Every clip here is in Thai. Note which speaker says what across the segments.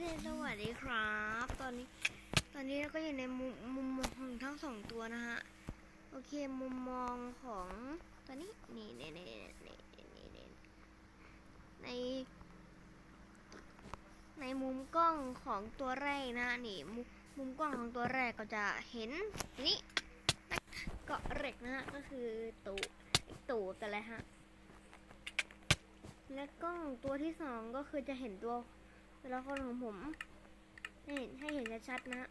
Speaker 1: เคสวัสดีครับ ตอนนี้ ตอนนี้เราก็อยู่ในมุมมุมมองของทั้งสองตัวนะฮะ โอเคมุมมองของตัวนี้นี่นี่นี่นี่นี่นี่ในในมุมกล้องของตัวแรกนะนี่มุมมุมกล้องของตัวแรกก็จะเห็นนี่เกาะเหล็กนะฮะก็คือตูตูกันเลยฮะและกล้องตัวที่สองก็คือจะเห็นตัว แตัวละครของผมให้เห็นให้เห็นชัดๆนะฮะ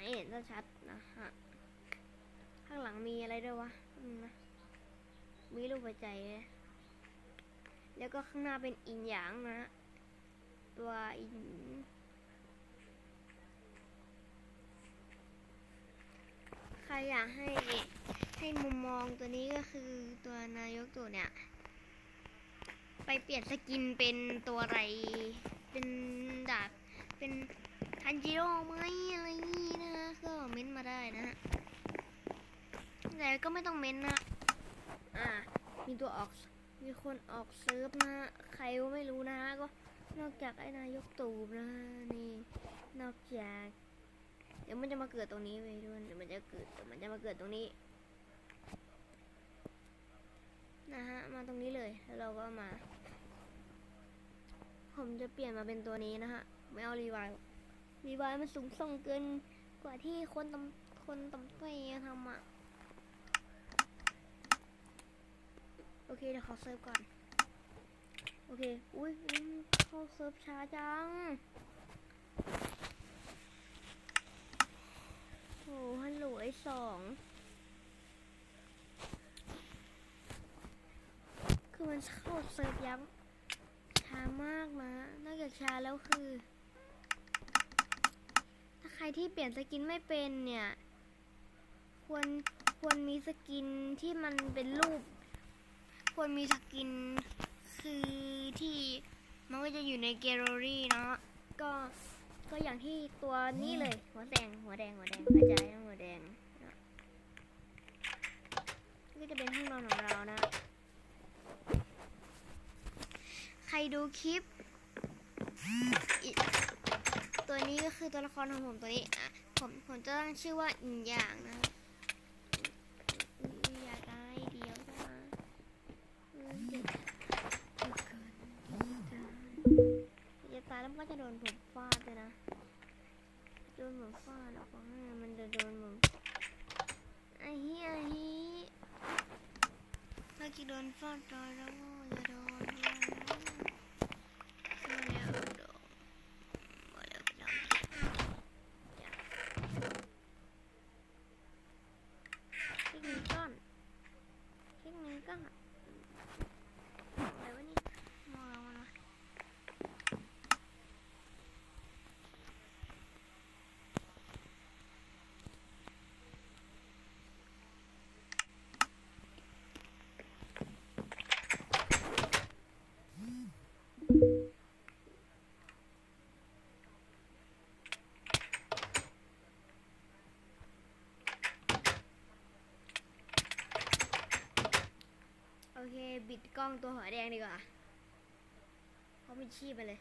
Speaker 1: ให้เห็นชัดๆนะฮะ ข้างหลังมีอะไรด้วยวะมนะมีรูปหัวใจ แล้วก็ข้างหน้าเป็นอินหยางนะฮะตัวอินใครอยากให้ให้มุมมองตัวนี้ก็คือตัวนายกตัวเนี่ย ไปเปลี่ยนสกินเป็นตัวอะไร เป็นดาบ เป็นทันจิโร่ไหมอะไรนี้นะฮะก็เม้นต์มาได้นะฮะ แต่ก็ไม่ต้องเม้นต์นะ อ่า มีตัวออก มีคนออกเซิร์ฟนะ ใครก็ไม่รู้นะฮะก็ นอกจากไอ้นายกตู่นะนี่ นอกจาก เดี๋ยวมันจะมาเกิดตรงนี้เว้วยเดี๋ยวมันจะเกิดเดี๋ยวมันจะมาเกิดตรงนี้ นะฮะ มา ตรงนี้เลย แล้วเราก็มา ผมจะเปลี่ยนมาเป็นตัวนี้นะฮะ ไม่เอารีไวล์รีไวล์มันสูงส่งเกินกว่าที่คนตำคนตำเตยทำอะ โอเคเดี๋ยวขอเซิร์ฟก่อน โอเค อุ้ยอุ๊ยเข้าเซิร์ฟช้าจัง โอ้ฮัลโหลไอ้สอง คือ มันเข้าเซิร์ฟยับช้ามากนะนอกจากช้าแล้วคือ ถ้าใครที่เปลี่ยนสกินไม่เป็นเนี่ย ควรควรมีสกินที่มันเป็นรูป ควรมีสกินคือที่มันก็จะอยู่ในแกลเลอรี่เนาะก็ก็อย่างที่ตัวนี้เลย หัวแดงหัวแดงหัวแดงกระจายหัวแดงนะนี่จะเป็นห้องนอนของเรานะ ใคร ดูคลิป ตัวนี้ก็คือตัวละครของผมตัวนี้อะผมผมจะตั้งชื่อว่าอินหยางนะอยอยากได้เดียวจ้าเออเจ็บเจ็บเกินจะตายแล้วมันก็จะโดนผมฟาดเลยนะ โดนผมฟาดแล้วก็ให้มันจะโดนผมไอ้เหี้ยไอ้เหี้ยถ้ากี่โดนฟาดตายแล้วก็จะโดนด้วยนะมาแล้วโดนมาแล้วโดนอย่าคลิกนี้ก่อนค ลิกนี้ก่อนอะไรวะนี่มองมันวะ โอ เคบิดกล้องตัวหัวแดงดีกว่าเพราะมีชีพไปเลย